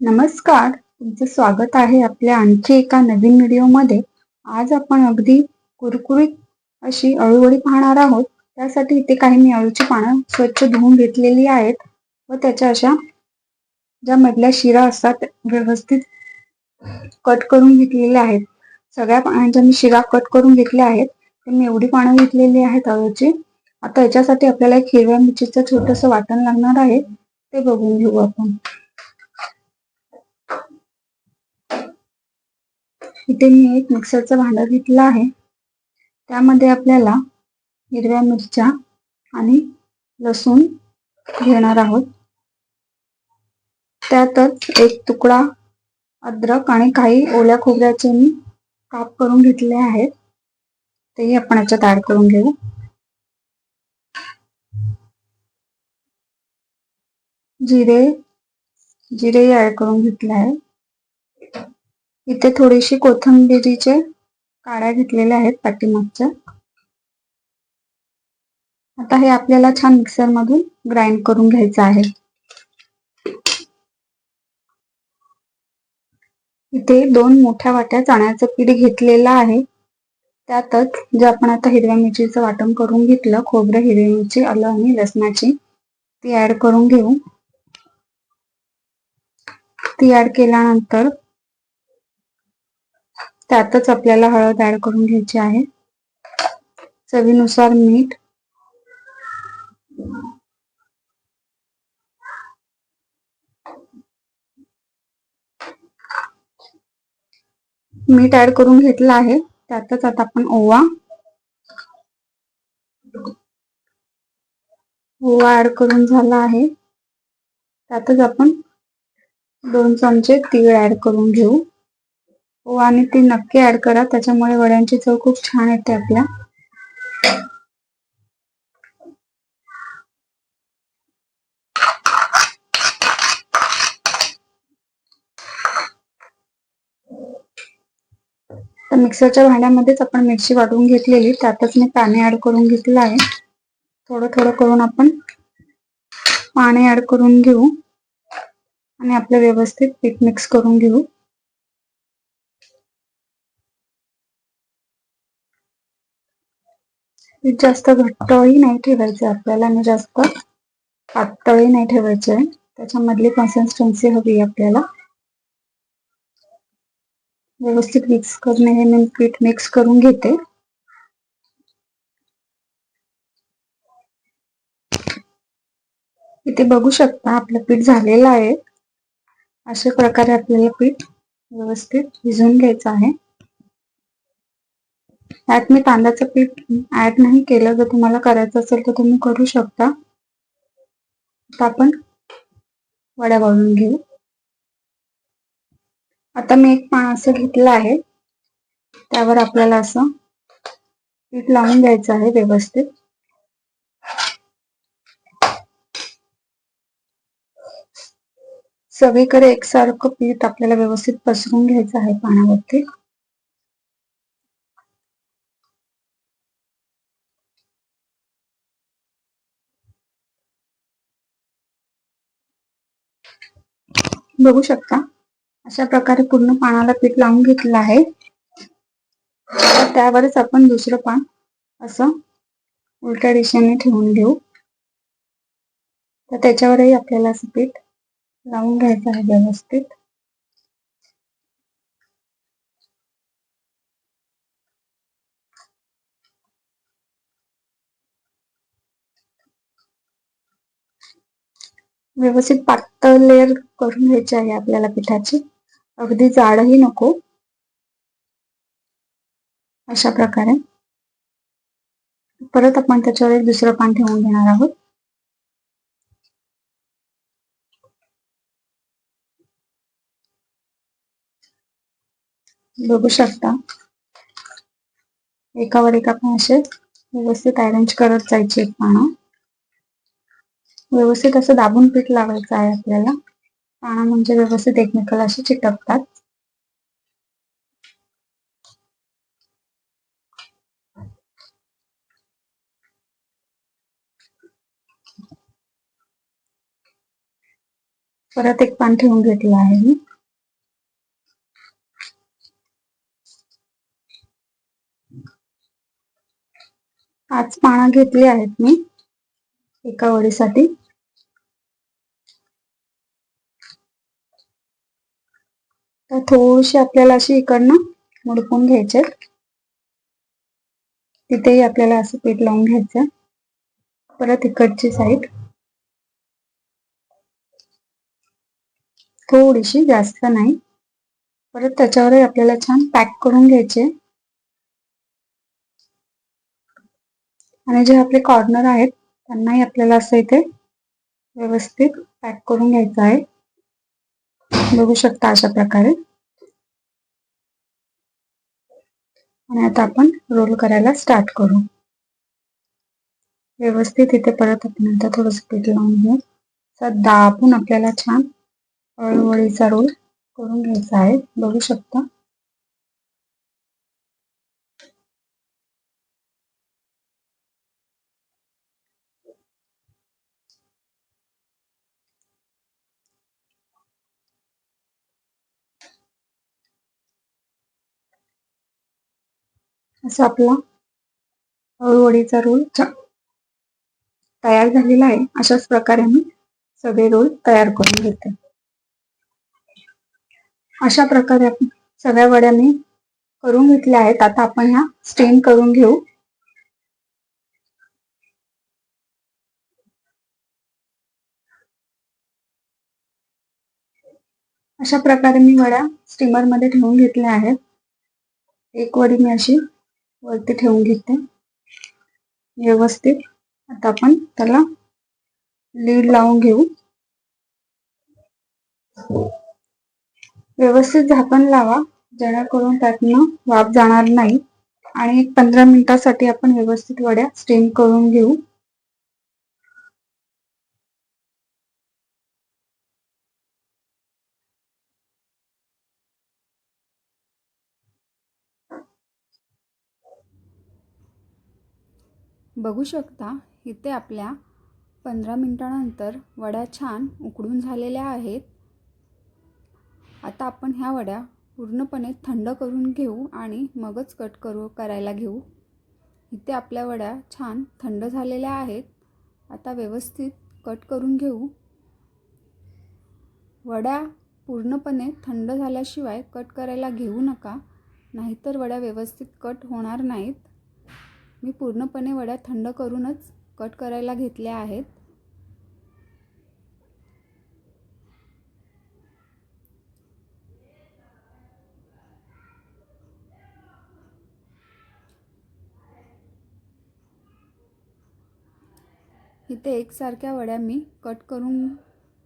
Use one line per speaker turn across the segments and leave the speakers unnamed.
नमस्कार. तुमचं स्वागत आहे आपल्या आणखी एका नवीन व्हिडिओमध्ये. आज आपण अगदी कुरकुरीत अशी अळूवडी पाहणार आहोत. त्यासाठी इथे काही मी अळूची पानं स्वच्छ धुवून घेतलेली आहेत व त्याच्या अशा ज्या मधल्या शिरा असतात व्यवस्थित कट करून घेतलेल्या आहेत. सगळ्या पानांच्या मी शिरा कट करून घेतल्या आहेत तर मी एवढी पानं घेतलेली आहेत अळूची. आता याच्यासाठी आपल्याला एक हिरव्या मिरचीचं छोटस वाटण लागणार आहे. ते बघून घेऊ आपण. इथे मी एक मिक्सरचं भांडं घेतलं आहे. त्यामध्ये आपल्याला हिरव्या मिरच्या आणि लसूण घेणार आहोत. त्यातच एक तुकडा अद्रक आणि काही ओल्या खोबऱ्याचे मी काप करून घेतले आहेत. तेही आपण याच्यात ऍड करून घेऊ. जिरे जिरे ऍड करून घेतले आहे इथे थोडीशी कोथिंबिरीचे काड्या घेतलेल्या आहेत पाठीमागच्या. आता हे आपल्याला छान मिक्सर मधून ग्राइंड करून घ्यायचं आहे. इथे दोन मोठ्या वाट्या चण्याचं पीठ घेतलेलं आहे. त्यातच जे आपण आता हिरव्या मिरचीचं वाटण करून घेतलं खोबरं हिरवी मिरची आलं आणि लसणाची ती ऍड करून घेऊ. ती ऍड केल्यानंतर त्यातच आपल्याला हळद ऍड करून घ्यायची आहे. चवीनुसार मीठ. मीठ ऍड करून घेतलं आहे. त्यातच आता आपण ओवा. ओवा ऍड करून झाला आहे. त्यातच आपण दोन चमचे तीळ ऍड करून घेऊ. हो आणि ती नक्की ऍड करा. त्याच्यामुळे वड्यांची चव खूप छान येते आपल्या. तर मिक्सरच्या भांड्यामध्येच आपण मिरची वाटून घेतलेली. त्यातच मी पाणी ऍड करून घेतलं आहे. थोडं थोडं करून आपण पाणी ऍड करून घेऊ. आणि आपलं व्यवस्थित पीठ मिक्स करून घेऊ. जास्त घट्टही नाही ठेवायचे आपल्याला आणि जास्त पातळही नाही ठेवायचे. त्याच्यामधली कन्सिस्टन्सी हवी आपल्याला. व्यवस्थित मिक्स करणे हे मी पीठ मिक्स करून घेते. इथे बघू शकता आपलं पीठ झालेलं आहे. अशा प्रकारे आपल्याला पीठ व्यवस्थित भिजवून घ्यायचं आहे. यात मी तांदळाचं पीठ ऍड नाही केलं. जर तुम्हाला करायचं असेल तर तुम्ही करू शकता. आता आपण वड्या वाळून घेऊ. आता मी एक पान असं घेतलं आहे. त्यावर आपल्याला असं पीठ लावून द्यायचं आहे व्यवस्थित. सगळीकडे एकसारखं पीठ आपल्याला व्यवस्थित पसरून घ्यायचं आहे पाण्यावरती बघू शकता. अशा प्रकारे पूर्ण पानाला पीठ लावून घेतलं आहे. त्यावरच आपण दुसरं पान असं उलट्या दिशेने ठेवून घेऊ. तर त्याच्यावरही आपल्याला असं पीठ लावून घ्यायचं आहे व्यवस्थित. व्यवस्थित पातळ लेअर करून घ्यायची आहे आपल्याला पिठाची. अगदी जाडही नको. अशा प्रकारे. परत आपण त्याच्यावर एक दुसरं पान ठेवून घेणार आहोत. बघू शकता. एकावर एक आपण असे व्यवस्थित अरेंज करत जायचे एक पानं. व्यवस्थित असं दाबून पीठ लावायचं आहे आपल्याला. पाना म्हणजे व्यवस्थित एकमेकाला असे चिटकतात. परत एक पान ठेवून घेतलं आहे मी. पाच पानं घेतली आहेत मी एका वडीसाठी. तर थोडीशी आपल्याला अशी इकडनं मुडकून घ्यायचे तिथेही आपल्याला असं पीठ लावून घ्यायचं परत इकडची साईड थोडीशी जास्त नाही. परत त्याच्यावरही आपल्याला छान पॅक करून घ्यायचे आणि जे आपले कॉर्नर आहेत त्यांनाही आपल्याला असं इथे व्यवस्थित पॅक करून घ्यायचं आहे. बघू शकता अशा प्रकारे. आणि आता आपण रोल करायला स्टार्ट करू. व्यवस्थित इथे परत आपण आता थोडस पीठ लावून घेऊ. दाबून आपल्याला छान अळूवळीचा रोल करून घ्यायचा आहे. बघू शकता. असा आपला अळूवडीचा रोल तयार झालेला आहे. अशाच प्रकारे मी सगळे रोल तयार करून घेते. अशा प्रकारे आपण सगळ्या वड्या मी करून घेतल्या आहेत. आता आपण ह्या स्टेन करून घेऊ. अशा प्रकारे मी वड्या स्टीमरमध्ये ठेवून घेतल्या आहेत. एक वडी मी अशी वरती ठेवून घेते. व्यवस्थित. आता आपण त्याला लीड लावून घेऊ. व्यवस्थित झाकण लावा. जेणेकरून त्यातनं वाफ जाणार नाही. आणि एक पंधरा मिनिटासाठी आपण व्यवस्थित वड्या स्टीम करून घेऊ.
बघू शकता इथे आपल्या पंधरा मिनटानंतर वड्या छान उकडून झालेल्या आहेत. आता आपण ह्या वड्या पूर्णपणे थंड करून घेऊ आणि मगच कट करू करायला घेऊ. इथे आपल्या वड्या छान थंड झालेल्या आहेत. आता व्यवस्थित कट करून घेऊ. वड्या पूर्णपणे थंड झाल्याशिवाय कट करायला घेऊ नका नाहीतर वड्या व्यवस्थित कट होणार नाहीत. मी पूर्णपणे वड्या थंड करूनच कट करायला घेतल्या आहेत. इथे एकसारख्या वड्या मी कट करून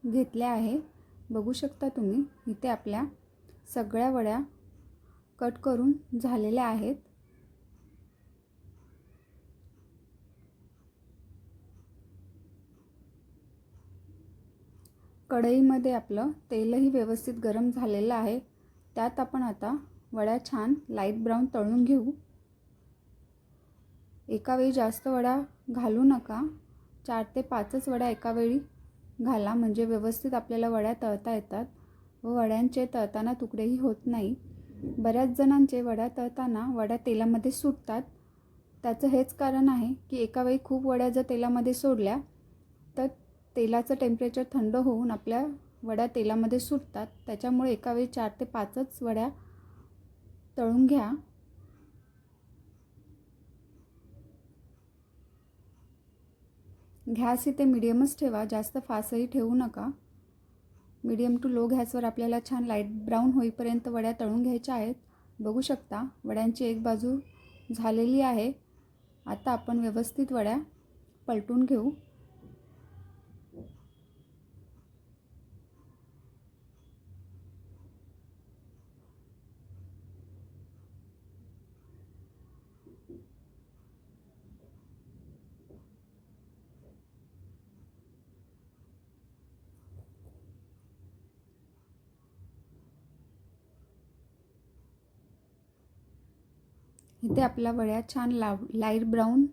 घेतल्या आहे. बघू शकता तुम्ही इथे आपल्या सगळ्या वड्या कट करून झालेल्या आहेत. कढईमध्ये आपलं तेलही व्यवस्थित गरम झालेलं आहे. त्यात आपण आता वड्या छान लाइट ब्राऊन तळून घेऊ. एका वेळी जास्त वड्या घालू नका. चार ते पाचच वड्या एका वेळी घाला. म्हणजे व्यवस्थित आपल्याला वड्या तळता येतात व वड्यांचे तळताना तुकडेही होत नाही. बऱ्याच जणांचे वड्या तळताना वड्या तेलामध्ये सुटतात. त्याचं हेच कारण आहे की एका वेळी खूप वड्या जर तेलामध्ये सोडल्या तेलाचं टेम्परेचर थंड होऊन आपल्या वड्या तेलामध्ये सुटतात. त्याच्यामुळे एकावेळी चार ते पाचच वड्या तळून घ्या. गॅस इथे मिडियमच ठेवा. जास्त फासही ठेवू नका. मीडियम टू लो गॅसवर आपल्याला छान लाइट ब्राऊन होईपर्यंत वड्या तळून घ्यायच्या आहेत. बघू शकता वड्यांची एक बाजू झालेली आहे. आता आपण व्यवस्थित वड्या पलटून घेऊ. इथे आपल्या वड्या छान लाव लाइट ब्राऊन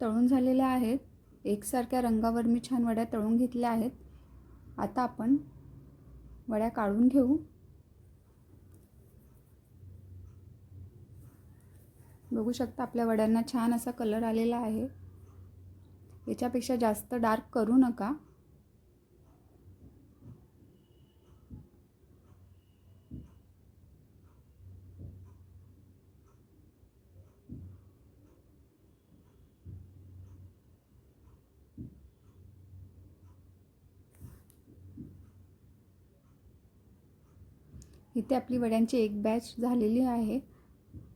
तळून झालेल्या आहेत. एकसारख्या रंगावर मी छान वड्या तळून घेतल्या आहेत. आता आपण वड्या काढून घेऊ. बघू शकता आपल्या वड्यांना छान असा कलर आलेला आहे. याच्यापेक्षा जास्त डार्क करू नका. इथे आपली वड्यांची एक बॅच झालेली आहे.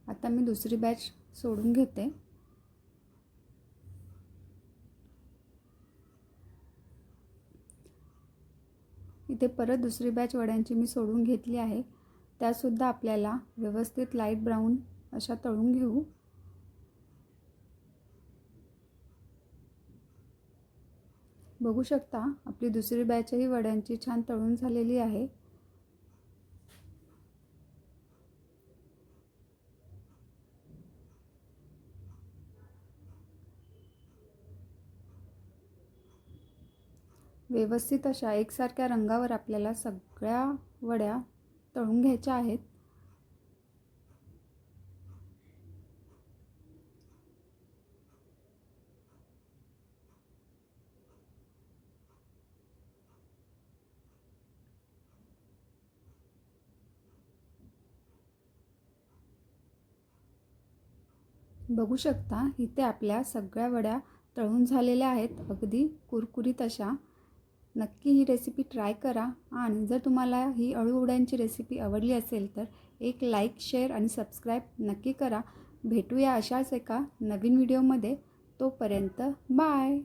आता मी दुसरी बॅच सोडून घेते. इथे परत दुसरी बॅच वड्यांची मी सोडून घेतली आहे. त्यासुद्धा आपल्याला व्यवस्थित लाइट ब्राऊन अशा तळून घेऊ. बघू शकता आपली दुसरी बॅचही वड्यांची छान तळून झालेली आहे. व्यवस्थित अशा एकसारख्या रंगावर आपल्याला सगळ्या वड्या तळून घ्यायच्या आहेत. बघू शकता इथे आपल्या सगळ्या वड्या तळून झालेल्या आहेत. अगदी कुरकुरीत अशा नक्की ही रेसिपी ट्राय करा. आणि जर तुम्हाला ही अळूवड्यांची रेसिपी आवडली असेल तर एक लाईक शेअर आणि सबस्क्राईब नक्की करा. भेटूया अशाच एका नवीन व्हिडिओमध्ये तोपर्यंत बाय